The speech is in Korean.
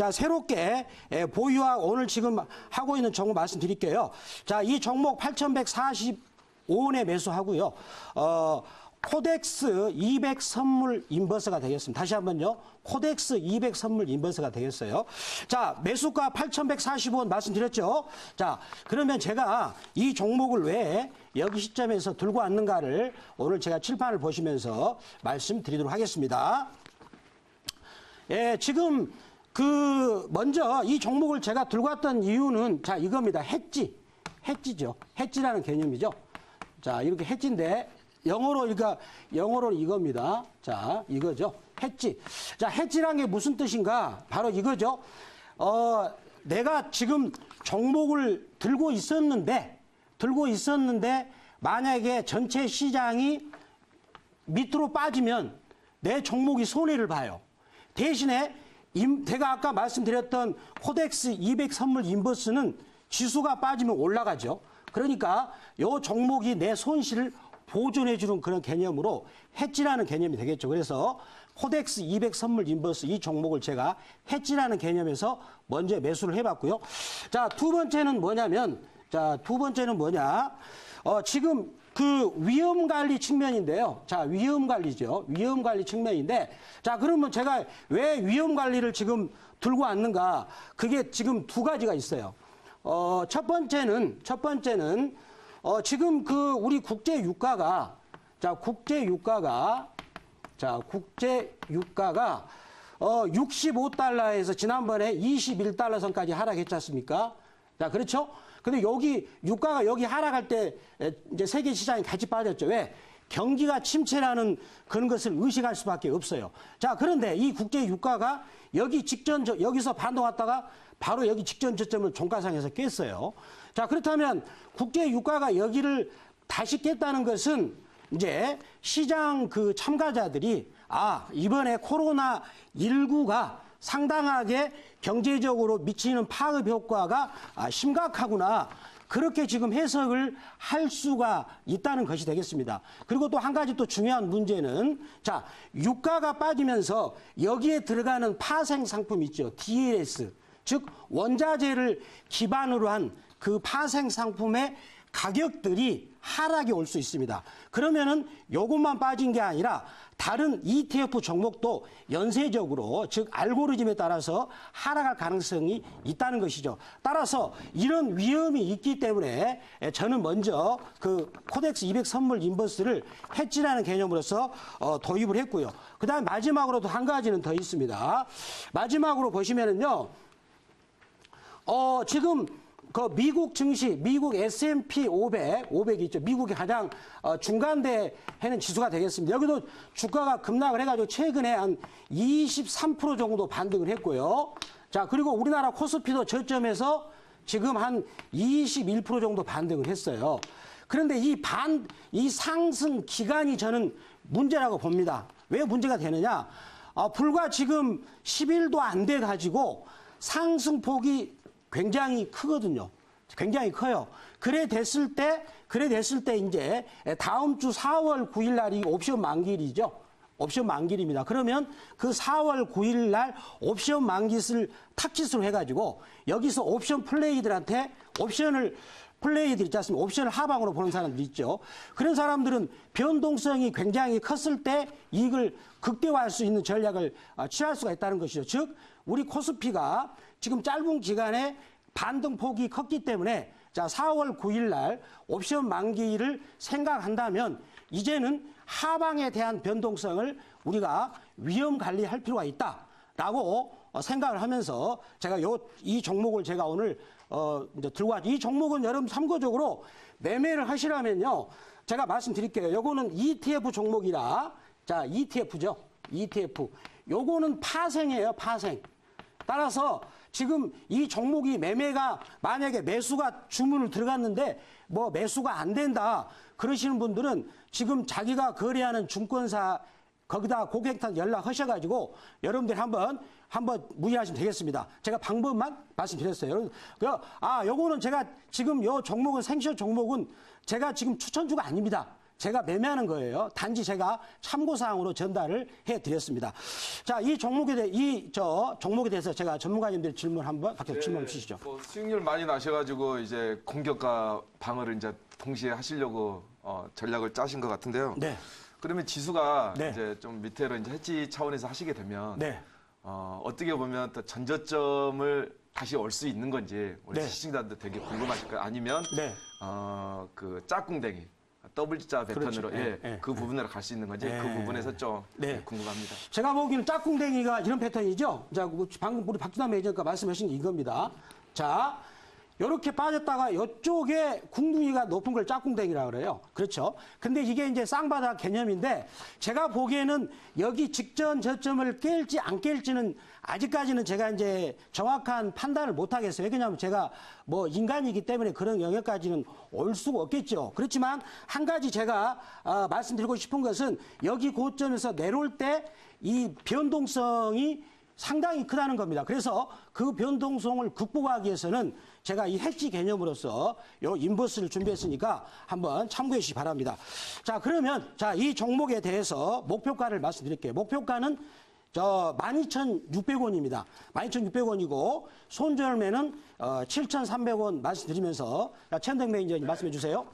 자, 새롭게 예, 보유와 오늘 지금 하고 있는 종목 말씀드릴게요. 자, 이 종목 8,145원에 매수하고요. 어, 코덱스 200 선물 인버스가 되겠습니다. 다시 한번요. 코덱스 200 선물 인버스가 되겠어요. 자, 매수가 8,145원 말씀드렸죠. 자, 그러면 제가 이 종목을 왜 여기 시점에서 들고 왔는가를 오늘 제가 칠판을 보시면서 말씀드리도록 하겠습니다. 예, 지금 그 먼저 이 종목을 제가 들고 왔던 이유는 자, 이겁니다. 해지. 해지죠. 해지라는 개념이죠. 자, 이렇게 해지인데 영어로 그러니까 영어로 이겁니다. 자, 이거죠. 해지. 자, 해지란 게 무슨 뜻인가? 바로 이거죠. 어, 내가 지금 종목을 들고 있었는데 들고 있었는데 만약에 전체 시장이 밑으로 빠지면 내 종목이 손해를 봐요. 대신에 임, 제가 아까 말씀드렸던 코덱스 200 선물 인버스는 지수가 빠지면 올라가죠. 그러니까 요 종목이 내 손실을 보존해 주는 그런 개념으로 해지라는 개념이 되겠죠. 그래서 코덱스 200 선물 인버스 이 종목을 제가 해지라는 개념에서 먼저 매수를 해봤고요. 자, 두 번째는 뭐냐면, 자, 두 번째는 뭐냐. 어, 지금 그 위험 관리 측면인데요. 자, 위험 관리죠. 위험 관리 측면인데, 자, 그러면 제가 왜 위험 관리를 지금 들고 왔는가? 그게 지금 두 가지가 있어요. 어, 첫 번째는, 첫 번째는, 어, 지금 그 우리 국제 유가가, 자, 국제 유가가, 자, 국제 유가가, 어, 65달러에서 지난번에 21달러 선까지 하락했지 않습니까? 자, 그렇죠? 근데 여기 유가가 여기 하락할 때 이제 세계 시장이 같이 빠졌죠. 왜? 경기가 침체라는 그런 것을 의식할 수밖에 없어요. 자, 그런데 이 국제 유가가 여기 직전 여기서 반동 왔다가 바로 여기 직전 저점을 종가상에서 깼어요. 자, 그렇다면 국제 유가가 여기를 다시 깼다는 것은 이제 시장 그 참가자들이 아, 이번에 코로나 19가 상당하게 경제적으로 미치는 파급 효과가 아, 심각하구나. 그렇게 지금 해석을 할 수가 있다는 것이 되겠습니다. 그리고 또 한 가지 또 중요한 문제는 자, 유가가 빠지면서 여기에 들어가는 파생 상품 있죠. DLS. 즉 원자재를 기반으로 한 그 파생 상품의 가격들이 하락이 올 수 있습니다. 그러면은 요것만 빠진 게 아니라 다른 ETF 종목도 연쇄적으로 즉 알고리즘에 따라서 하락할 가능성이 있다는 것이죠. 따라서 이런 위험이 있기 때문에 저는 먼저 그 코덱스 200 선물 인버스를 해지라는 개념으로서 어, 도입을 했고요. 그다음 마지막으로도 한 가지는 더 있습니다. 마지막으로 보시면은요. 어, 지금 그 미국 증시, 미국 S&P 500, 500 있죠. 미국이 가장 어, 중간대 해는 지수가 되겠습니다. 여기도 주가가 급락을 해가지고 최근에 한 23% 정도 반등을 했고요. 자, 그리고 우리나라 코스피도 저점에서 지금 한 21% 정도 반등을 했어요. 그런데 이 반, 이 상승 기간이 저는 문제라고 봅니다. 왜 문제가 되느냐? 아, 불과 지금 10일도 안 돼 가지고 상승폭이 굉장히 크거든요. 굉장히 커요. 그래 됐을 때, 그래 됐을 때 이제 다음 주 4월 9일 날이 옵션 만기일이죠. 옵션 만기일입니다. 그러면 그 4월 9일 날 옵션 만기를 타깃으로 해가지고 여기서 옵션 플레이들한테 옵션을 플레이들 있지 않습니까? 옵션을 하방으로 보는 사람들 있죠. 그런 사람들은 변동성이 굉장히 컸을 때 이익을 극대화할 수 있는 전략을 어, 취할 수가 있다는 것이죠. 즉, 우리 코스피가 지금 짧은 기간에 반등 폭이 컸기 때문에 자 4월 9일 날 옵션 만기를 생각한다면 이제는 하방에 대한 변동성을 우리가 위험 관리할 필요가 있다라고 어, 생각을 하면서 제가 요 이 종목을 제가 오늘 어 이제 들고 왔이 종목은 여러분 참고적으로 매매를 하시라면요 제가 말씀드릴게요. 요거는 ETF 종목이라 자 ETF죠. ETF 요거는 파생이에요. 파생. 따라서 지금 이 종목이 매매가 만약에 매수가 주문을 들어갔는데 뭐 매수가 안 된다 그러시는 분들은 지금 자기가 거래하는 증권사 거기다 고객한테 연락하셔가지고 여러분들 한번 한번 문의하시면 되겠습니다. 제가 방법만 말씀드렸어요. 여러분, 그, 아, 요거는 제가 지금 요 종목은 생쇼 종목은 제가 지금 추천주가 아닙니다. 제가 매매하는 거예요. 단지 제가 참고사항으로 전달을 해드렸습니다. 자, 이 종목에 대해, 이, 저, 종목에 대해서 제가 전문가님들 질문 한번, 밖에 질문 주시죠. 뭐 수익률 많이 나셔가지고 이제 공격과 방어를 이제 동시에 하시려고 어, 전략을 짜신 것 같은데요. 네. 그러면 지수가 네. 이제 좀 밑으로 이제 해지 차원에서 하시게 되면 네. 어, 어떻게 보면 또 전저점을 다시 올 수 있는 건지 우리 네. 시청자들 되게 궁금하실 거예요. 아니면 네. 어, 그 짝꿍댕이 더블자 배턴으로 그렇죠. 예, 예, 예, 그 부분으로 갈 수 있는 건지 예. 그 부분에서 좀 네. 예, 궁금합니다. 제가 보기에는 짝꿍댕이가 이런 패턴이죠. 자, 그 방금 우리 박준남 매니저가 말씀하신 게 이겁니다. 자, 요렇게 빠졌다가 이쪽에 궁둥이가 높은 걸 짝꿍댕이라고 그래요. 그렇죠. 근데 이게 이제 쌍바닥 개념인데 제가 보기에는 여기 직전 저점을 깰지 안 깰지는 아직까지는 제가 이제 정확한 판단을 못 하겠어요. 왜냐하면 제가 뭐 인간이기 때문에 그런 영역까지는 올 수가 없겠죠. 그렇지만 한 가지 제가 아, 말씀드리고 싶은 것은 여기 고점에서 내려올 때 이 변동성이 상당히 크다는 겁니다. 그래서 그 변동성을 극복하기 위해서는 제가 이 해지 개념으로서 요 인버스를 준비했으니까 한번 참고해 주시기 바랍니다. 자, 그러면 자, 이 종목에 대해서 목표가를 말씀드릴게요. 목표가는 저 12,600원입니다. 12,600원이고 손절매는 어, 7,300원 말씀드리면서 자, 천덕 매니저님 말씀해 주세요.